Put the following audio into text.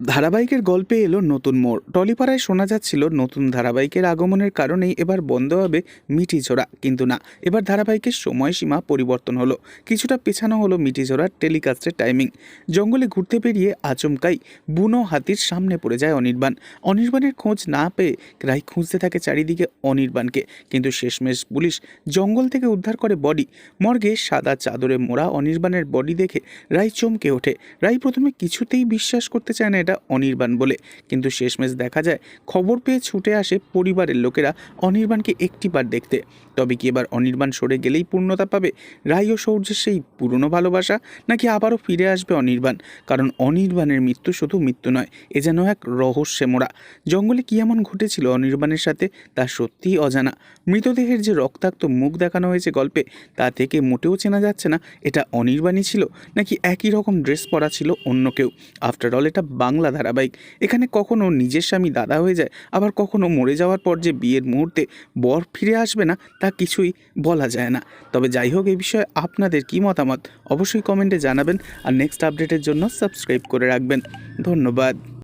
ধারাবাহিকের গল্পে এলো নতুন মোড়। টলিপাড়ায় শোনা যাচ্ছিল নতুন ধারাবাহিকের আগমনের কারণেই এবার বন্ধ হবে মিটিঝোড়া। কিন্তু না, এবার ধারাবাহিকের সময়সীমা পরিবর্তন হলো। কিছুটা পেছানো হলো মিটিঝোড়ার টেলিকাস্টের টাইমিং। জঙ্গলে ঘুরতে পেরিয়ে আচমকাই বুনো হাতির সামনে পড়ে যায় অনির্বাণ। অনির্বাণের খোঁজ না পেয়ে রাই খুঁজতে থাকে চারিদিকে অনির্বাণকে। কিন্তু শেষমেশ পুলিশ জঙ্গল থেকে উদ্ধার করে বডি। মর্গে সাদা চাদরে মোড়া অনির্বাণের বডি দেখে রাই চমকে ওঠে। রাই প্রথমে কিছুতেই বিশ্বাস করতে চায় না এটা অনির্বাণ বলে। কিন্তু শেষমেশ দেখা যায়, খবর পেয়ে ছুটে আসে পরিবারের লোকেরা অনির্বাণকে একটিবার দেখতে। তবে কি এবার অনির্বাণ সরে গেলেই পূর্ণতা পাবে? রাই ও সৌর্যের সেই পুরনো ভালোবাসা? নাকি আবারও ফিরে আসবে অনির্বাণ? কারণ অনির্বাণের মৃত্যু শুধু মৃত্যু নয়, এ যেন এক রহস্যে মোড়া। জঙ্গলে কি এমন ঘটেছিল অনির্বাণের সাথে, তা সত্যিই অজানা। মৃতদেহের যে রক্তাক্ত মুখ দেখানো হয়েছে গল্পে, তা থেকে মোটেও চেনা যাচ্ছে না, এটা অনির্বাণই ছিল? নাকি একই রকম ড্রেস পরা ছিল অন্য কেউ? আফটার অল এটা বাংলা ধারাবাহিক। এখানে কখনো নিজের স্বামী দাদা হয়ে যায়, আবার কখনো মরে যাওয়ার পর যে বিয়ের মুহূর্তে বর ফিরে আসবে না, তা কিছুই বলা যায় না। তবে যাই হোক এই বিষয়ে আপনাদের কী মতামত অবশ্যই কমেন্টে জানাবেন, আর নেক্সট আপডেটের জন্য সাবস্ক্রাইব করে রাখবেন। ধন্যবাদ।